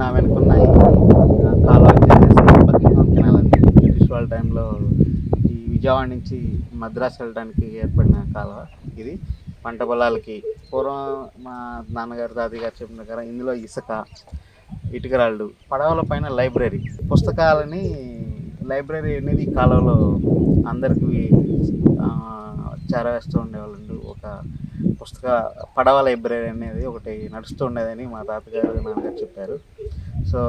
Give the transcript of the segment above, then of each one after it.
నా వెనుకున్న ఈ కాలువ వచ్చేసి బ్రిటిష్ వాళ్ళ టైంలో ఈ విజయవాడ నుంచి మద్రాసు వెళ్ళడానికి ఏర్పడిన కాలువ ఇది. పంట పొలాలకి పూర్వం మా నాన్నగారు తాతయ్య గారు చెప్పిన ప్రకారం ఇందులో ఇసుక ఇటుకరాళ్ళు పడవల పైన లైబ్రరీ. పుస్తకాలని లైబ్రరీ అనేది ఈ కాలంలో అందరికి చేరవేస్తూ ఉండేవాళ్ళు. ఒక పుస్తక పడవ లైబ్రరీ అనేది ఒకటి నడుస్తూ ఉండేదని మా తాతగారు నాన్నగారు చెప్పారు. సో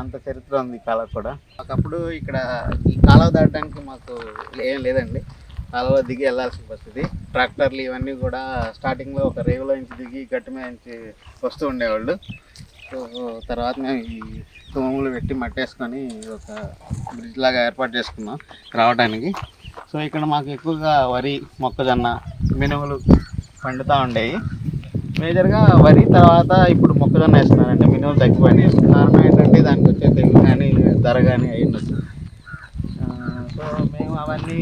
అంత చరిత్ర ఉంది ఈ కాలం కూడా. ఒకప్పుడు ఇక్కడ ఈ కాలువ దాటడానికి మాకు ఏం లేదండి. కాలువ దిగి వెళ్ళాల్సిన పరిస్థితి. ట్రాక్టర్లు ఇవన్నీ కూడా స్టార్టింగ్లో ఒక రేవులో నుంచి దిగి గట్టి మీద నుంచి వస్తూ ఉండేవాళ్ళు. సో తర్వాత మేము ఈ తోములు పెట్టి మట్టేసుకొని ఒక బ్రిడ్జ్ లాగా ఏర్పాటు చేసుకున్నాం రావడానికి సో ఇక్కడ మాకు ఎక్కువగా వరి మొక్కజొన్న మినుములు పండుతూ ఉండేవి మేజర్గా వరి తర్వాత ఇప్పుడు మొక్కజొన్న వేస్తున్నారండి మినిమం తగ్గిపోయినాయి కారణం ఏంటంటే దానికి వచ్చే తెగులు కానీ ధర కానీ అయ్యిండొచ్చు ఉండొచ్చు. సో మేము అవన్నీ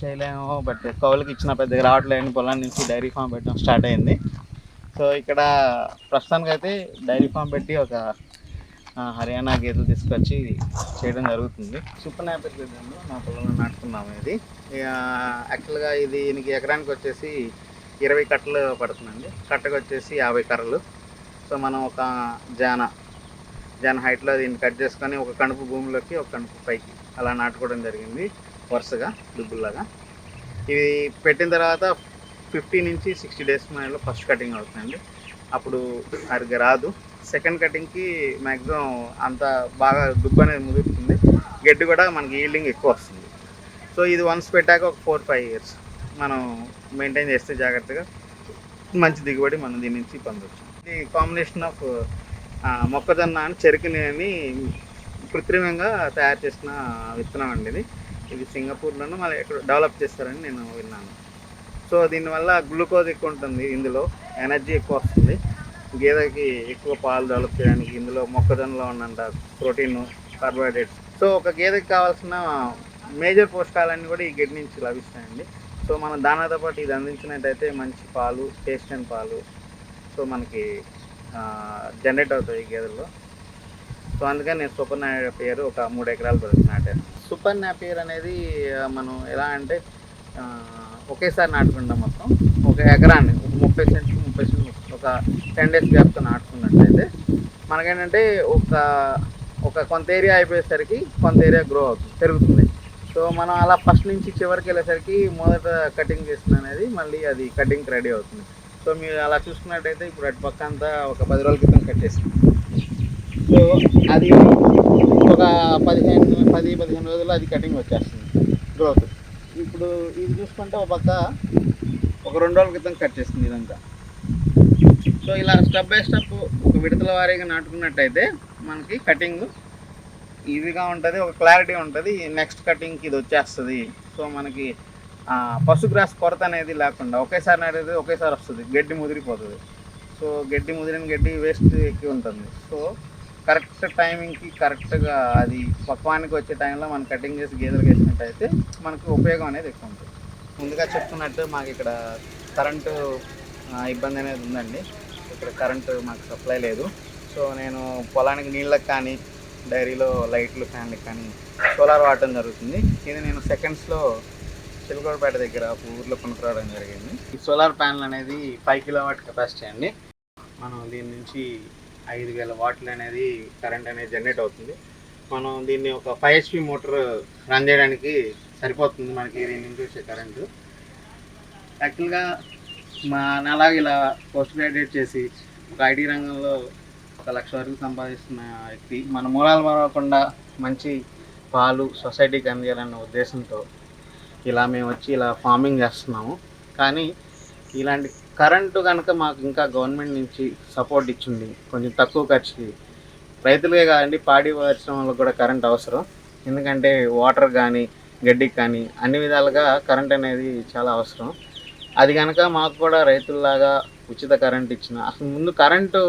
చేయలేము బట్ కౌలుకి ఇచ్చిన పెద్దగా రావట్లేని పొలం నుంచి డైరీ ఫామ్ పెట్టడం స్టార్ట్ అయింది. సో ఇక్కడ ప్రస్తుతానికి అయితే డైరీ ఫామ్ పెట్టి ఒక హర్యానా గేదెలు తీసుకొచ్చి చేయడం జరుగుతుంది. సూపర్ నాపర్ గేదెలు మా పొలంలో నాటుకున్నాము ఇది. ఇక యాక్చువల్గా ఇది దీనికి ఎకరానికి వచ్చేసి ఇరవై కట్టలు పడుతుందండి. కట్టకు వచ్చేసి యాభై కర్రలు. సో మనం ఒక జాన జాన హైట్లో దీన్ని కట్ చేసుకొని ఒక కణుపు భూమిలోకి ఒక కణుపు పైకి అలా నాటుకోవడం జరిగింది వరుసగా దుబ్బుల్లాగా. ఇది పెట్టిన తర్వాత ఫిఫ్టీ నుంచి సిక్స్టీ డేస్ మైలో ఫస్ట్ కటింగ్ అవుతుందండి. అప్పుడు అరిగా రాదు. సెకండ్ కటింగ్కి మ్యాక్సిమం అంత బాగా దుబ్బు అనేది ముదురుతుంది. గడ్డి కూడా మనకి ఈల్డింగ్ ఎక్కువ వస్తుంది. సో ఇది వన్స్ పెట్టాక ఒక ఫోర్ ఫైవ్ ఇయర్స్ మనం మెయింటైన్ చేస్తే జాగ్రత్తగా మంచి దిగుబడి మనం దీని నుంచి పొందవచ్చు ఇది కాంబినేషన్ ఆఫ్ మొక్కజొన్న అని చెరుకుని అని కృత్రిమంగా తయారు చేసిన విత్తనం అండి ఇది. ఇది సింగపూర్లోనూ మళ్ళీ ఎక్కడ డెవలప్ చేస్తారని నేను విన్నాను. సో దీనివల్ల గ్లూకోజ్ ఎక్కువ ఉంటుంది ఇందులో ఎనర్జీ ఎక్కువ వస్తుంది. గేదెకి ఎక్కువ పాలు డెవలప్ ఇందులో మొక్కజొన్నలో ఉన్నంత ప్రోటీన్ కార్బోహైడ్రేట్స్. సో ఒక గేదెకి కావాల్సిన మేజర్ పోషకాలన్నీ కూడా ఈ గడ్డి నుంచి లభిస్తాయండి. సో మనం దానాతో పాటు ఇది అందించినట్టయితే మంచి పాలు టేస్ట్ అండ్ పాలు సో మనకి జనరేట్ అవుతాయి ఈ గేదెల్లో. సో అందుకని నేను సూపర్ పేరు ఒక మూడు ఎకరాలు పెరుగు నాటాను. సూపర్ నాపియర్ అనేది మనం ఎలా అంటే ఒకేసారి నాటుకుంటాం మొత్తం. ఒక ఎకరాన్ని ముప్పై సెంట్లు ముప్పై సెంట్లు ఒక టెన్ డేస్ గ్యాప్తో నాటుకున్నట్లయితే మనకేంటంటే ఒక ఒక కొంత ఏరియా అయిపోయేసరికి కొంత ఏరియా గ్రో అవుతుంది పెరుగుతుంది. సో మనం అలా ఫస్ట్ నుంచి చివరికి వెళ్ళేసరికి మొదట కటింగ్ చేసిన అనేది మళ్ళీ అది కటింగ్ రెడీ అవుతుంది. సో మీరు అలా చూసుకున్నట్టయితే ఇప్పుడు అటు పక్క అంతా ఒక పది రోజుల క్రితం కట్ చేసాం. సో అది ఒక పదిహేను పది పదిహేను రోజుల్లో అది కటింగ్ వచ్చేస్తుంది గ్రోత్ ఇప్పుడు ఇది చూసుకుంటే ఒక పక్క ఒక రెండు రోజుల క్రితం కట్ చేసింది ఇదంతా. సో ఇలా స్టెప్ బై స్టెప్ ఒక విడతల వారీగా నాటుకున్నట్టయితే మనకి కటింగ్ ఈజీగా ఉంటుంది ఒక క్లారిటీ ఉంటుంది. నెక్స్ట్ కటింగ్కి ఇది వచ్చేస్తుంది. సో మనకి ఆ, పశుగ్రాస్ కొరత అనేది లేకుండా ఒకేసారి నాటేది ఒకేసారి వస్తుంది. గడ్డి ముదిరిపోతుంది. సో గడ్డి ముదిరిన గడ్డి వేస్ట్ ఎక్కువ ఉంటుంది. సో కరెక్ట్ టైమింగ్కి కరెక్ట్గా అది పక్వానికి వచ్చే టైంలో మనం కటింగ్ చేసి గేదెలకు వేసినట్టయితే మనకు ఉపయోగం అనేది ఎక్కువ ఉంటుంది. ముందుగా చెప్తున్నట్టు మాకు ఇక్కడ కరెంటు ఇబ్బంది అనేది ఉందండి. ఇక్కడ కరెంటు మాకు సప్లై లేదు. సో నేను పొలానికి నీళ్ళకి కానీ డైరీలో లైట్లు ఫ్యాన్లకు కానీ సోలార్ వాడటం జరుగుతుంది. ఇది నేను సెకండ్స్లో చిలుకోడపేట దగ్గర ఊర్లో కొనుక్కురావడం జరిగింది. ఈ సోలార్ ప్యానల్ అనేది ఫైవ్ కిలో వాట్ కెపాసిటీ అండి. మనం దీని నుంచి ఐదు వేల వాట్లు అనేది కరెంట్ అనేది జనరేట్ అవుతుంది. మనం దీన్ని ఒక ఫైవ్ హెచ్పి మోటార్ రన్ చేయడానికి సరిపోతుంది మనకి దీని నుంచి వచ్చే కరెంటు. యాక్చువల్గా మా నాలాగా ఇలా పోస్ట్ గ్రాడ్యుయేట్ చేసి ఒక ఐటీ రంగంలో ఒక లక్ష వరకు సంపాదిస్తున్న వ్యక్తి మన మూలాలు మరవకుండా మంచి పాలు సొసైటీకి అందియాలన్న ఉద్దేశంతో ఇలా మేము వచ్చి ఇలా ఫార్మింగ్ చేస్తున్నాము. కానీ ఇలాంటి కరెంటు కనుక మాకు ఇంకా గవర్నమెంట్ నుంచి సపోర్ట్ ఇచ్చింది కొంచెం తక్కువ ఖర్చుకి. రైతులకే కాదండి పాడి పరిశ్రమలకు కూడా కరెంట్ అవసరం. ఎందుకంటే వాటర్ కానీ గడ్డికి కానీ అన్ని విధాలుగా కరెంట్ అనేది చాలా అవసరం. అది కనుక మాకు కూడా రైతుల్లాగా ఉచిత కరెంట్ ఇచ్చిన అసలు ముందు కరెంటు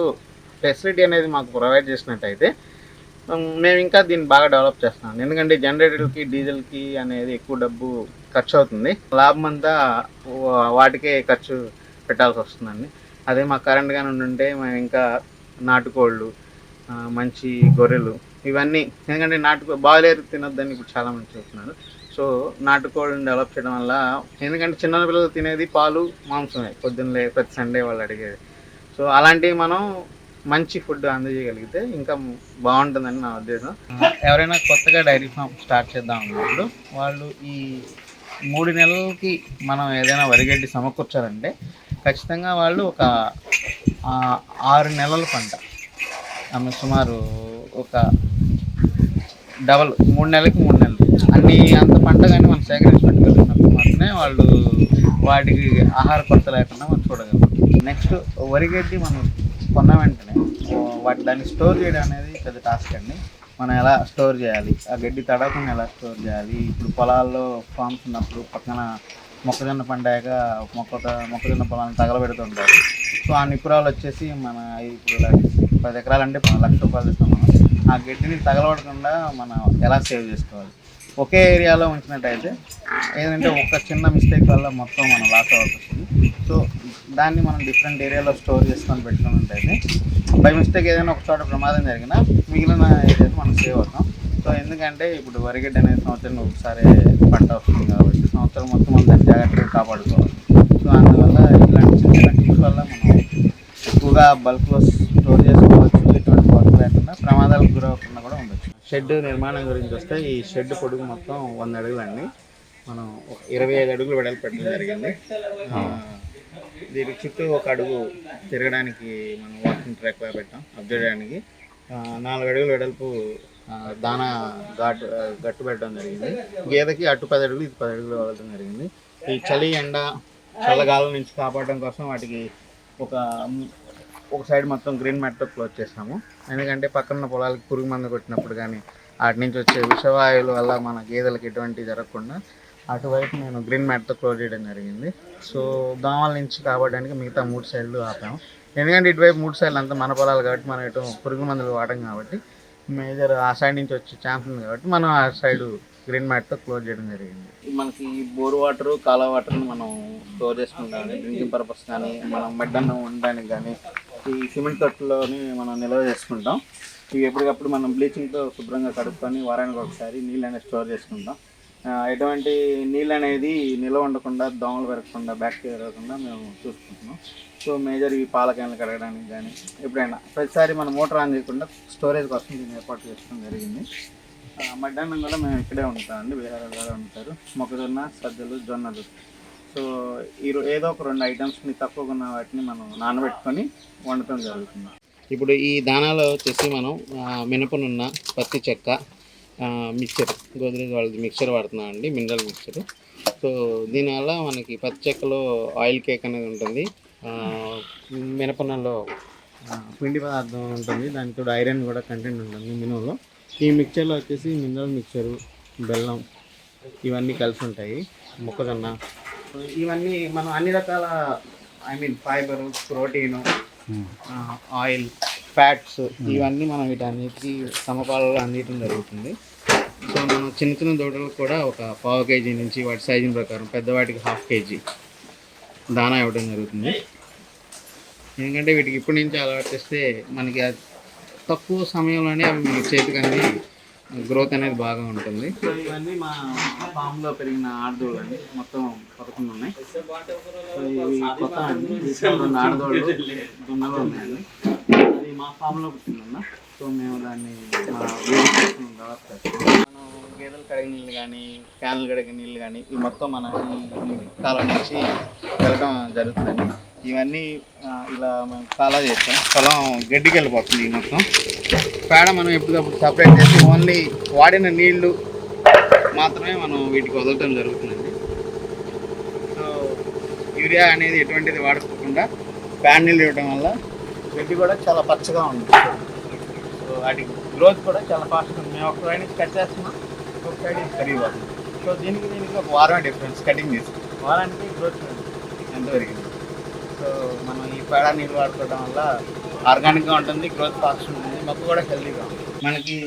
ఫెసిలిటీ అనేది మాకు ప్రొవైడ్ చేసినట్టయితే మేము ఇంకా దీన్ని బాగా డెవలప్ చేస్తున్నాం. ఎందుకంటే జనరేటర్కి డీజిల్కి అనేది ఎక్కువ డబ్బు ఖర్చు అవుతుంది లాభం అంతా వాటికే ఖర్చు పెట్టాల్సి వస్తుందండి. అదే మా కరెంట్ కానీ ఉండుంటే మేము ఇంకా నాటుకోళ్ళు మంచి గొర్రెలు ఇవన్నీ ఎందుకంటే నాటుకో బాయిలర్ తినొద్దని ఇప్పుడు చాలామంది చెప్తున్నారు. సో నాటుకోళ్ళని డెవలప్ చేయడం వల్ల ఎందుకంటే చిన్న పిల్లలు తినేది పాలు మాంసమే. పొద్దున్నే ప్రతి సండే వాళ్ళు అడిగేది. సో అలాంటివి మనం మంచి ఫుడ్ అందజేయగలిగితే ఇంకా బాగుంటుందని నా ఉద్దేశం. ఎవరైనా కొత్తగా డైరీ ఫామ్ స్టార్ట్ చేద్దాం అన్నప్పుడు వాళ్ళు ఈ మూడు నెలలకి మనం ఏదైనా వరిగడ్డి సమకూర్చాలంటే ఖచ్చితంగా వాళ్ళు ఒక ఆరు నెలల పంట. ఆమె సుమారు ఒక డబల్ మూడు నెలలకి మూడు అన్ని అంత పంట కానీ మనం సేకరించి మాత్రమే వాళ్ళు వాటికి ఆహార కొరత లేకుండా మనం చూడగలం నెక్స్ట్ వరిగడ్డి మనం కొన్న వెంటనే వాటి దాన్ని స్టోర్ చేయడం అనేది పెద్ద టాస్క్ అండి. మనం ఎలా స్టోర్ చేయాలి? ఆ గడ్డి తడవకుండా ఎలా స్టోర్ చేయాలి? ఇప్పుడు పొలాల్లో ఫామ్స్ ఉన్నప్పుడు పక్కన మొక్కజొన్న పండాక మొక్క మొక్కజొన్న పొలాన్ని తగలబెడుతుంటారు. సో ఆ నిపురాలు వచ్చేసి మన ఇప్పుడు పది ఎకరాలు అంటే లక్ష రూపాయలు ఇస్తాం మనం. ఆ గడ్డిని తగలబడకుండా మనం ఎలా సేవ్ చేసుకోవాలి? ఒకే ఏరియాలో ఉంచినట్టయితే ఏదంటే ఒక చిన్న మిస్టేక్ వల్ల మొత్తం మనం లాస్ అవ్వాల్సి సో దాన్ని మనం డిఫరెంట్ ఏరియాలో స్టోర్ చేసుకొని పెట్టుకున్నట్టయితే బై మిస్టేక్ ఏదైనా ఒక చోట ప్రమాదం జరిగినా మిగిలిన ఏరియాస్ మనం సేవ్ అవుతాం. సో ఎందుకంటే ఇప్పుడు వరిగడ్డ అనేది సంవత్సరం ఒకసారి పంట వస్తుంది కాబట్టి సంవత్సరం మొత్తం మనం దాన్ని జాగ్రత్తగా కాపాడుకోవాలి. సో అందువల్ల ఇలాంటి చిన్న చిన్న టిప్స్ వల్ల మనం ఎక్కువగా బల్క్లో స్టోర్ చేసుకోవచ్చు. ఎటువంటి కొరత లేకుండా ప్రమాదాలకు గురవకుండా కూడా ఉండొచ్చు. షెడ్ నిర్మాణం గురించి వస్తే ఈ షెడ్ పొడుగు మొత్తం వంద అడుగులండి మనం ఇరవై ఐదు అడుగులు వెడల్పు పెట్టడం జరిగింది. దీని చుట్టూ ఒక అడుగు తిరగడానికి మనం వాకింగ్ ట్రాక్ పెట్టాం అప్ చేయడానికి నాలుగు అడుగులు వెడల్పు దానా ఘాటు గట్టు పెట్టడం జరిగింది. గేదెకి అటు పది అడుగులు ఇది పది అడుగులు వదలడం జరిగింది. ఈ చలి ఎండ చల్లగాలం నుంచి కాపాడడం కోసం వాటికి ఒక ఒక సైడ్ మొత్తం గ్రీన్ మ్యాట్తో క్లోజ్ చేసాము ఎందుకంటే పక్కన పొలాలకి పురుగు మందు కొట్టినప్పుడు కానీ వాటి నుంచి వచ్చే విషవాయువుల వల్ల మన గేదెలకు ఎటువంటి జరగకుండా అటువైపు నేను గ్రీన్ మ్యాట్తో క్లోజ్ చేయడం జరిగింది. సో దోమల నుంచి కాపాడడానికి మిగతా మూడు సైడ్లు ఆపాము. ఎందుకంటే ఇటువైపు మూడు సైడ్లు అంతా మన పొలాలు కాబట్టి మనం ఇటు పురుగు మందులు వాడడం కాబట్టి మేజర్ ఆ సైడ్ నుంచి వచ్చే ఛాన్స్ ఉంది కాబట్టి మనం ఆ సైడ్ గ్రీన్ మ్యాట్తో క్లోజ్ చేయడం జరిగింది. మనకి బోర్ వాటర్ కాలా వాటర్ని మనం స్టోర్ చేసుకుంటాం డ్రింకింగ్ పర్పస్ కానీ మనం మెడ్డన్నం ఉండడానికి కానీ ఈ సిమెంట్ తొట్టులోని మనం నిల్వ చేసుకుంటాం. ఇవి ఎప్పటికప్పుడు మనం బ్లీచింగ్తో శుభ్రంగా కడుక్కొని వారానికి ఒకసారి నీళ్ళు అనేది స్టోర్ చేసుకుంటాం. ఎటువంటి నీళ్ళు అనేది నిల్వ ఉండకుండా దోమలు పెరగకుండా బ్యాక్టీరియా పెరగకుండా మేము చూసుకుంటున్నాం. సో మేజర్ ఈ పాల క్యాన్లు కడగడానికి కానీ ఎప్పుడైనా ప్రతిసారి మనం మోటార్ ఆన్ చేయకుండా స్టోరేజ్ కోసం దీన్ని ఏర్పాటు చేసుకోవడం జరిగింది. మధ్యాహ్నం కూడా మేము ఇక్కడే ఉంటామండి వేరే వేరే ఉంటారు. మొక్కజొన్న సజ్జలు జొన్నలు. సో ఈ ఏదో ఒక రెండు ఐటమ్స్ని తక్కువగా ఉన్న వాటిని మనం నానబెట్టుకొని వండటం జరుగుతుంది. ఇప్పుడు ఈ దానాలో వచ్చేసి మనం మినపనున్న పత్తి చెక్క మిక్చర్ గోద్రేజ్ వాళ్ళది మిక్చర్ వాడుతున్నాం అండి మినరల్ మిక్చర్. సో దీనివల్ల మనకి పత్తి చెక్కలో ఆయిల్ కేక్ అనేది ఉంటుంది. మినపనలో పిండి పదార్థం ఉంటుంది. దానితో ఐరన్ కూడా కంటెంట్ ఉంటుంది మినుములో ఈ మిక్చర్లో వచ్చేసి మినరల్ మిక్చరు బెల్లం ఇవన్నీ కలిసి ఉంటాయి మొక్కజొన్న. ఇవన్నీ మనం అన్ని రకాల I mean fibre protein oil fats ఇవన్నీ మనం వీటన్నిటికీ సమపాలలో అందించడం జరుగుతుంది. సో మనం చిన్న చిన్న దూడలకు కూడా ఒక పావు కేజీ నుంచి వాటి సైజుని ప్రకారం పెద్దవాటికి హాఫ్ కేజీ దానా ఇవ్వడం జరుగుతుంది. ఎందుకంటే వీటికి ఇప్పటి నుంచి అలవాటు చేస్తే మనకి తక్కువ సమయంలోనే అవి మన చేతికి అనేది గ్రోత్ అనేది బాగా ఉంటుంది. ఇవన్నీ మా ఫామ్లో పెరిగిన ఆడదోళ్ళు అండి మొత్తం పదకొండు ఉన్నాయి. కొత్త అండి. రెండు ఆడదోళ్ళు దున్నలు ఉన్నాయండి. అది మా ఫామ్లో పుట్టిందన్న సో మేము దాన్ని మా మనం గేదెలు కడిగిన నీళ్ళు కానీ క్యాన్లు కడిగిన నీళ్ళు కానీ ఇవి మొత్తం మన ఈ కాలం నుంచి వెళ్ళడం జరుగుతుందండి ఇవన్నీ ఇలా మేము కాలా చేస్తాం పొలం గడ్డికి వెళ్ళిపోతుంది ఈ మొత్తం. పేడ మనం ఎప్పటికప్పుడు సపరేట్ చేసి ఓన్లీ వాడిన నీళ్ళు మాత్రమే మనం వీటికి వదలటం జరుగుతుందండి సో యూరియా అనేది ఎటువంటిది వాడుకోకుండా ప్యాన్ నీళ్ళు ఇవ్వడం వల్ల గడ్డి కూడా చాలా పచ్చగా ఉంటుంది. సో వాటి గ్రోత్ కూడా చాలా ఫాస్ట్గా ఉంది. మేము ఒక సైడ్ నుంచి కట్ చేస్తున్నాం ఒక సైడ్ నుంచి సో దీనికి దీనికి ఒక వారం డిఫరెన్స్ కటింగ్ చేసి వారానికి గ్రోత్ ఎంత పెరిగింది? సో మనం ఈ పేడ నీళ్ళు వాడుకోవడం వల్ల ఆర్గానిక్గా ఉంటుంది గ్రోత్ ఫాస్ట్ ఉంటుంది మొక్క కూడా హెల్దీగా ఉంటుంది. మనకి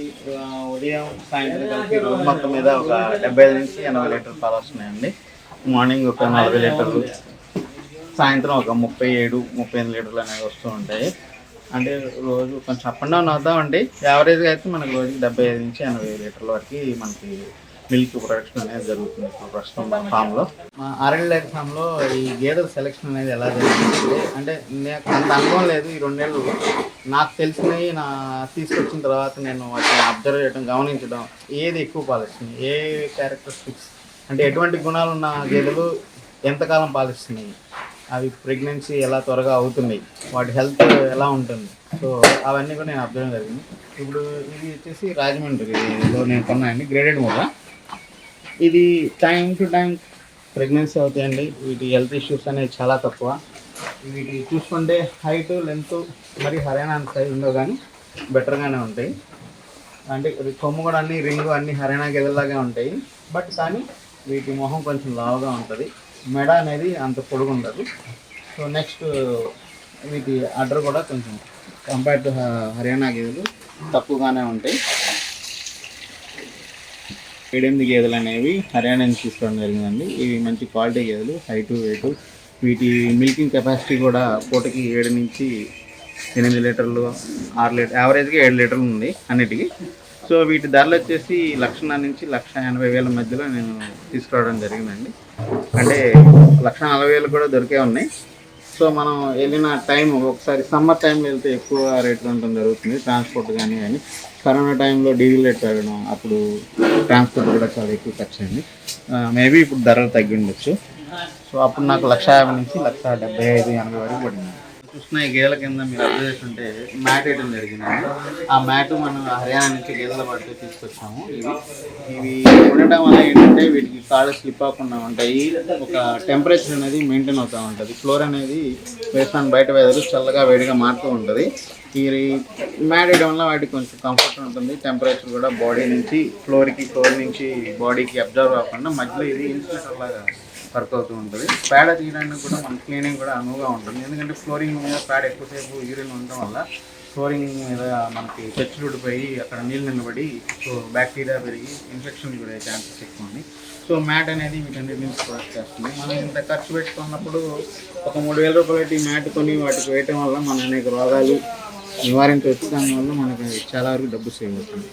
ఉదయం సాయంత్రం కలిపి రోజు మొత్తం మీద ఒక డెబ్బై ఐదు నుంచి ఎనభై లీటర్ పాలు వస్తున్నాయండి. మార్నింగ్ ఒక నలభై లీటర్లు. సాయంత్రం ఒక ముప్పై ఏడు ముప్పై ఎనిమిది లీటర్లు అనేవి వస్తూ ఉంటాయి. అంటే రోజు కొంచెం అప్ అండ్. డౌన్ అవుతామండి యావరేజ్గా అయితే మనకు రోజుకి డెబ్బై ఐదు నుంచి ఎనభై లీటర్ల వరకు మనకి మిల్క్ ప్రొడక్షన్ అనేది జరుగుతుంది ఇప్పుడు ప్రస్తుతం మా ఫామ్లో మా ఆర్ఎల్ డైరీ ఫామ్లో ఈ గేదెల సెలెక్షన్ అనేది ఎలా జరుగుతుంది అంటే నాకు అంత అనుభవం లేదు ఈ రెండేళ్ళు నాకు తెలిసినవి నా తీసుకొచ్చిన తర్వాత నేను వాటిని అబ్జర్వ్ చేయడం గమనించడం ఏది ఎక్కువ పాలిస్తుంది ఏ క్యారెక్టరిస్టిక్స్ అంటే ఎటువంటి గుణాలు ఉన్న గేదెలు ఎంతకాలం పాలిస్తున్నాయి? అవి ప్రెగ్నెన్సీ ఎలా త్వరగా అవుతున్నాయి వాటి హెల్త్ ఎలా ఉంటుంది. సో అవన్నీ కూడా నేను అబ్జర్వ్ జరిగింది. ఇప్పుడు ఇది వచ్చేసి రాజమండ్రిలో నేను కొన్నాయండి గ్రేడెడ్ మూల. ఇది టైం టు టైం ప్రెగ్నెన్సీ అవుతాయండి. వీటి హెల్త్ ఇష్యూస్ అనేవి చాలా తక్కువ. వీటి చూసుకుంటే హైట్ లెంత్ మరి హర్యానా అంత సైజ్ ఉండవు కానీ బెటర్గానే ఉంటాయి. అంటే కొమ్ము కూడా అన్ని రింగు అన్ని హర్యానా గెదల్లాగా ఉంటాయి. బట్ కానీ వీటి మొహం కొంచెం లావుగా ఉంటుంది. మెడ అనేది అంత పొడుగు ఉండదు సో నెక్స్ట్ వీటి అడ్డర్ కూడా కొంచెం కంపేర్ టు హర్యానా గేదెలు తక్కువగానే ఉంటాయి. ఏడెనిమిది గేదెలు అనేవి హర్యానా నుంచి తీసుకోవడం జరిగిందండి. ఇవి మంచి క్వాలిటీ గేదెలు హైటు వెయిట్ వీటి మిల్కింగ్ కెపాసిటీ కూడా పూటకి ఏడు నుంచి ఎనిమిది లీటర్లు ఆరు లీటర్ యావరేజ్గా ఏడు లీటర్లు ఉంది అన్నిటికీ. సో వీటి ధరలు వచ్చేసి లక్ష నుంచి లక్ష ఎనభై వేల మధ్యలో నేను తీసుకురావడం జరిగిందండి. అంటే లక్ష నలభై వేలు కూడా దొరికే ఉన్నాయి. సో మనం వెళ్ళిన టైం ఒకసారి సమ్మర్ టైంలో వెళ్తే ఎక్కువ రేట్లు ఉండడం జరుగుతుంది. ట్రాన్స్పోర్ట్ కానీ కానీ కరోనా టైంలో డీజిల్ రేట్ పెరగడం అప్పుడు ట్రాన్స్పోర్ట్ కూడా చాలా ఎక్కువ ఖర్చు అయింది. మేబీ ఇప్పుడు ధరలు తగ్గి ఉండొచ్చు. సో అప్పుడు నాకు లక్ష యాభై నుంచి లక్ష డెబ్బై ఐదు ఎనభై వరకు పడింది. చూస్తున్న ఈ కింద మీరు అబ్జర్వ్ చేస్తుంటే మ్యాట్ వేయడం జరిగిందండి ఆ మ్యాట్ మనం హర్యానా నుంచి గేదెల పడితే తీసుకొచ్చాము. ఇవి ఇవి ఉండటం వల్ల ఏంటంటే వీటికి కాళ్ళు స్లిప్ అవ్వకుండా ఉంటాయి. ఒక టెంపరేచర్ అనేది మెయింటైన్ అవుతూ ఉంటుంది. ఫ్లోర్ అనేది వేస్తాను బయట వేదలు చల్లగా వేడిగా మారుతూ ఉంటుంది. ఈ మ్యాట్ వేయడం వల్ల వాటికి కొంచెం కంఫర్ట్ ఉంటుంది. టెంపరేచర్ కూడా బాడీ నుంచి ఫ్లోర్కి ఫ్లోర్ నుంచి బాడీకి అబ్జర్వ్ అవ్వకుండా మధ్యలో ఇది ఇన్సులేటర్ లాగా వర్క్ అవుతూ ఉంటుంది. పేడ తీయడానికి కూడా మన క్లీనింగ్ కూడా అనువుగా ఉంటుంది. ఎందుకంటే ఫ్లోరింగ్ మీద పేడ ఎక్కువసేపు యూరిన్ ఉండడం వల్ల ఫ్లోరింగ్ మీద మనకి చచ్చులు ఊడిపోయి అక్కడ నీళ్ళు నిలబడి సో బ్యాక్టీరియా పెరిగి ఇన్ఫెక్షన్ కూడా ఛాన్సెస్ ఎక్కువ ఉంది సో మ్యాట్ అనేది వీటన్నిటి నుంచి ప్రొడక్ట్ చేస్తుంది. మనం ఇంత ఖర్చు పెట్టుకున్నప్పుడు ఒక మూడు వేల రూపాయలు మ్యాట్ కొని వాటికి వేయటం వల్ల మన అనేక రోగాలు నివారించవచ్చు దానివల్ల మనకి చాలా వరకు డబ్బు సేవ్ అవుతుంది.